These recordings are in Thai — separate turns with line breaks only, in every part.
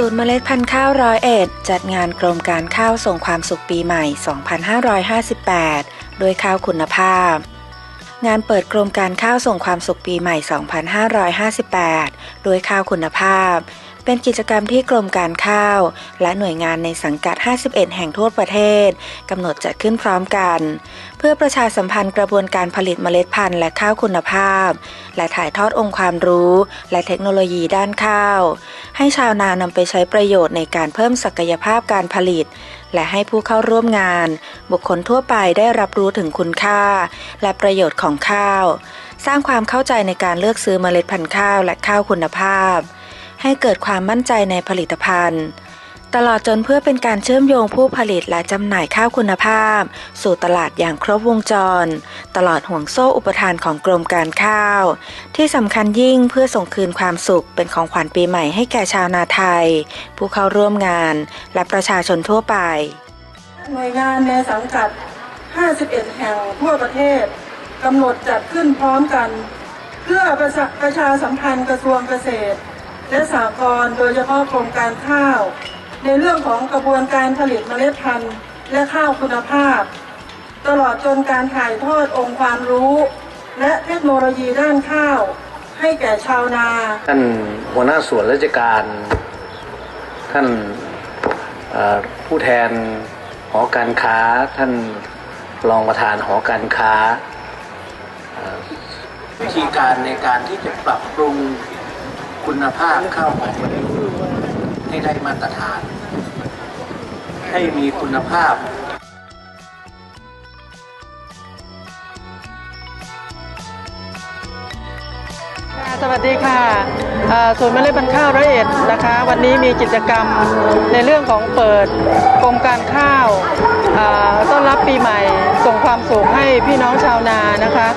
ศูนย์เมล็ดพันธุ์ข้าวร้อยเอ็ดจัดงานกรมการข้าวส่งความสุขปีใหม่ 2558 โดยข้าวคุณภาพ งานเปิดกรมการข้าวส่งความสุขปีใหม่ 2558 โดยข้าวคุณภาพ เป็นกิจกรรมที่กรมการข้าว และหน่วยงานในสังกัด 51 แห่งทั่วประเทศกำหนดจัดขึ้นพร้อมกัน เพื่อประชาสัมพันธ์กระบวนการผลิตเมล็ดพันธุ์และข้าวคุณภาพ และถ่ายทอดองค์ความรู้ และเทคโนโลยีด้านข้าว ให้ชาวนานำไปใช้ประโยชน์ในการเพิ่มศักยภาพการผลิต และให้ผู้เข้าร่วมงาน บุคคลทั่วไปได้รับรู้ถึงคุณค่า และประโยชน์ของข้าว สร้างความเข้าใจในการเลือกซื้อเมล็ดพันธุ์ข้าวและข้าวคุณภาพ ให้เกิดความมั่นใจในผลิตภัณฑ์ ตลอดจนเพื่อเป็นการเชื่อมโยงผู้ผลิตและจำหน่ายข้าวคุณภาพ สู่ตลาดอย่างครบวงจร ตลอดห่วงโซ่อุปทานของกรมการข้าว ที่สำคัญยิ่งเพื่อส่งคืนความสุขเป็นของขวัญปีใหม่ให้แก่ชาวนาไทย ผู้เข้าร่วมงานและประชาชนทั่วไป
หน่วยงานในสังกัด 51 แห่งทั่วประเทศกำหนดจัดขึ้นพร้อมกัน เพื่อประชาประชาสัมพันธ์กระทรวงเกษตร และสหกรณ์โดยเฉพาะโครงการข้าว ในเรื่องของกระบวนการผลิตเมล็ดพันธุ์และข้าวคุณภาพ ตลอดจนการถ่ายทอดองค์ความรู้ และเทคโนโลยีด้านข้าว ให้แก่ชาวนา
ท่านหัวหน้าส่วนราชการ ท่านเอ่อผู้แทนหอการค้าท่านรองประธานหอการค้าเอ่อวิธีการในการที่จะปรับปรุง คุณภาพข้าวหอมมะลิให้ได้มาตรฐาน ให้มีคุณภาพ
สวัสดีค่ะเอ่อศูนย์เมล็ดพันธุ์ข้าวร้อยเอ็ดนะคะ วันนี้มีกิจกรรมในเรื่องของเปิดกรมการข้าวต้อนรับปีใหม่ ส่งความสุขให้พี่น้องชาวนานะคะ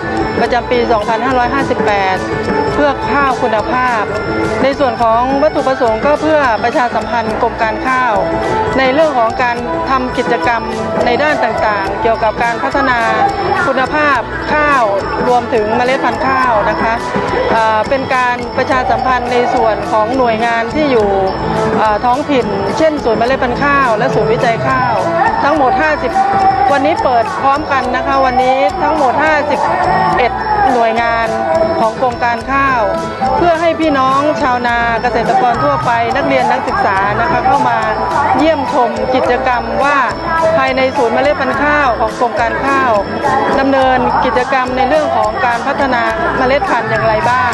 ประจำปี 2558 เพื่อข้าวคุณภาพ ในส่วนของวัตถุประสงค์ก็เพื่อประชาสัมพันธ์กรมการข้าว ในเรื่องของการทำกิจกรรมในด้านต่างๆ เกี่ยวกับการพัฒนาคุณภาพข้าวรวมถึงเมล็ดพันธุ์ข้าวนะคะเเป็นการประชาสัมพันธ์ในส่วนของหน่วยงานที่อยู่ท้องถิ่น เช่นศูนย์เมล็ดพันธุ์ข้าว และศูนย์วิจัยข้าว ทั้งหมด 50 วันนี้เปิดพร้อมกันนะคะ วันนี้ทั้งหมด 51 หน่วยงานของกรมการข้าว เพื่อให้พี่น้องชาวนาเกษตรกรทั่วไป นักเรียนนักศึกษานะคะเข้ามาเยี่ยมชมกิจกรรมว่าภายในศูนย์เมล็ดพันธุ์ข้าวของกรมการข้าวดำเนินกิจกรรมในเรื่องของการพัฒนาเมล็ดพันธุ์อย่างไรบ้าง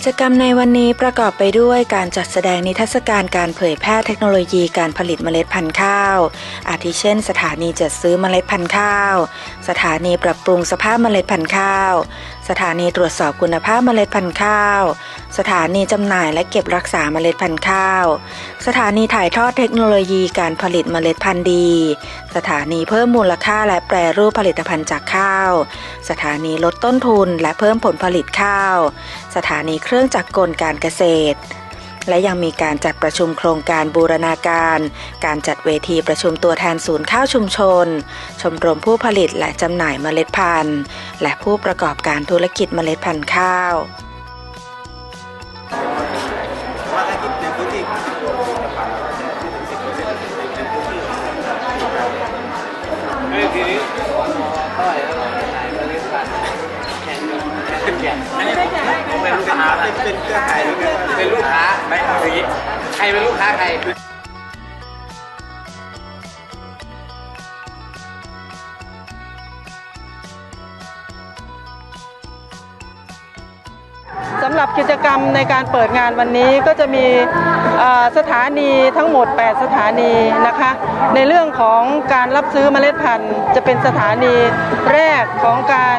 กิจกรรมในวันนี้ประกอบไปด้วยการจัดแสดงนิทรรศการการเผยแพร่เทคโนโลยีการผลิตเมล็ดพันธุ์ข้าว อาทิเช่น สถานีจัดซื้อเมล็ดพันธุ์ข้าว สถานีปรับปรุงสภาพเมล็ดพันธุ์ข้าว สถานีตรวจสอบคุณภาพเมล็ดพันธุ์ข้าว สถานีจำหน่ายและเก็บรักษาเมล็ดพันธุ์ข้าว สถานีถ่ายทอดเทคโนโลยีการผลิตเมล็ดพันธุ์ดี สถานีเพิ่มมูลค่าและแปรรูปผลิตภัณฑ์จากข้าว สถานีลดต้นทุนและเพิ่มผลผลิตข้าว สถานีเครื่องจักรกลการเกษตร และยังมีการจัดประชุมโครงการบูรณาการ การจัดเวทีประชุมตัวแทนศูนย์ข้าวชุมชน ชมรมผู้ผลิตและจำหน่ายเมล็ดพันธุ์ และผู้ประกอบการธุรกิจเมล็ดพันธุ์ข้าว
เป็นลูกค้าเป็นเครือข่ายเป็นลูกค้าไม่เอาอย่างนี้ใครเป็นลูกค้าใคร
สำหรับกิจกรรมในการเปิดงานวันนี้ก็จะมีสถานีทั้งหมด 8 สถานีนะคะ ในเรื่องของการรับซื้อเมล็ดพันธุ์ จะเป็นสถานี แรกของการ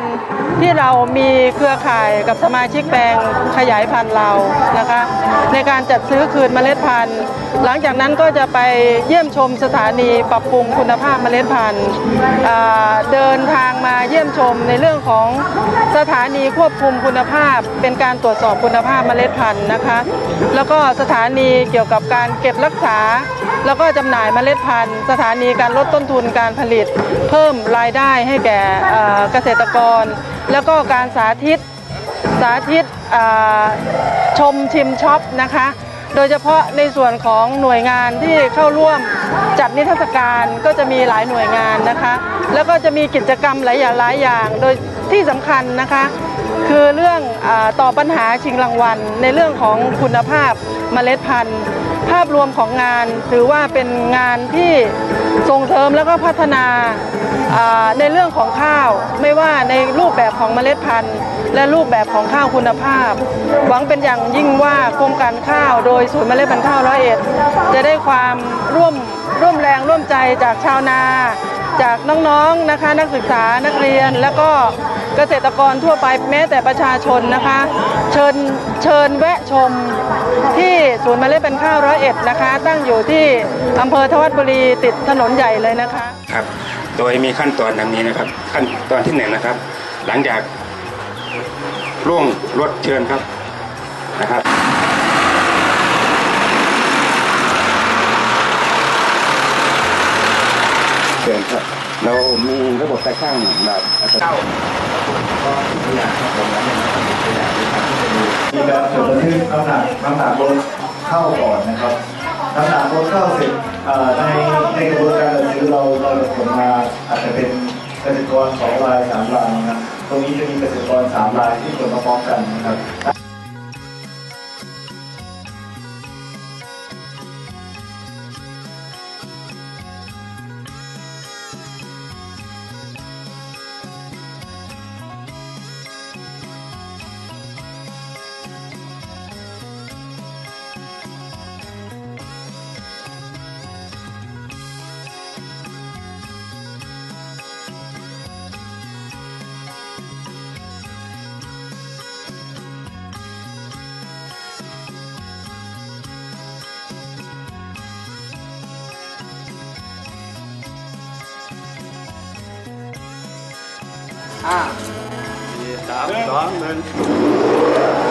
ที่เรามีเครือข่ายกับสมาชิกแปลงขยายพันธุ์เรานะคะ ในการจัดซื้อคืนเมล็ดพันธุ์ หลังจากนั้นก็จะไปเยี่ยมชมสถานีปรับปรุงคุณภาพเมล็ดพันธุ์เดินทางมาเยี่ยมชมในเรื่องของสถานีควบคุมคุณภาพ เป็นการตรวจสอบคุณภาพเมล็ดพันธุ์นะคะ แล้วก็สถานีเกี่ยวกับการเก็บรักษา แล้วก็จำหน่ายเมล็ดพันธุ์ สถานีการลดต้นทุนการผลิต เพิ่มรายได้ให้แก่เกษตรกร แล้วก็การสาธิตสาธิตชมชิมช็อปนะคะ โดยเฉพาะในส่วนของหน่วยงานที่เข้าร่วมจัดนิทรรศการก็จะมีหลายหน่วยงานนะคะ แล้วก็จะมีกิจกรรมหลายอย่างหลายอย่าง โดยที่สำคัญนะคะ คือเรื่องอต่อปัญหาชิงรางวัล ในเรื่องของคุณภาพเมล็ดพันธุ์ ภาพรวมของงานถือว่าเป็นงานที่ส่งเสริมแล้วก็พัฒนาในเรื่องของข้าว ไม่ว่าในรูปแบบของเมล็ดพันธุ์ และรูปแบบของข้าวคุณภาพ หวังเป็นอย่างยิ่งว่ากรมการข้าวโดยศูนย์เมล็ดพันธุ์ข้าวร้อยเอ็ดจะได้ความร่วมร่วมแรงร่วมใจจากชาวนา จากน้องๆนะคะนักศึกษานักเรียนแล้วก็ เกษตรกรทั่วไปแม้แต่ประชาชนนะคะ เชิญเชิญแวะชมที่ศูนย์เมล็ดพันธุ์ข้าวร้อยเอ็ดนะคะ ตั้งอยู่ที่อำเภอทวัดบุรีติดถนนใหญ่เลยนะคะ
ครับโดยมีขั้นตอนดังนี้นะครับ ขั้นตอนที่หนึ่งนะครับ หลังจากร่วงรถเชิญครับนะครับเชิญครับเรามีระบบตะข้างแบบ เก้า
มีการจดบันทึกน้ำหนักน้ำหนักรถเข้าก่อนนะครับน้ำหนักรถเข้าเสร็จในในกระบวนการจัดซื้อเราเราผลมาอาจจะเป็นเกษตรกรสองรายสามรายนะครับตรงนี้จะมีเกษตรกรสามรายที่ผลมาพร้อมกันนะครับ
สามสองหนึ่ง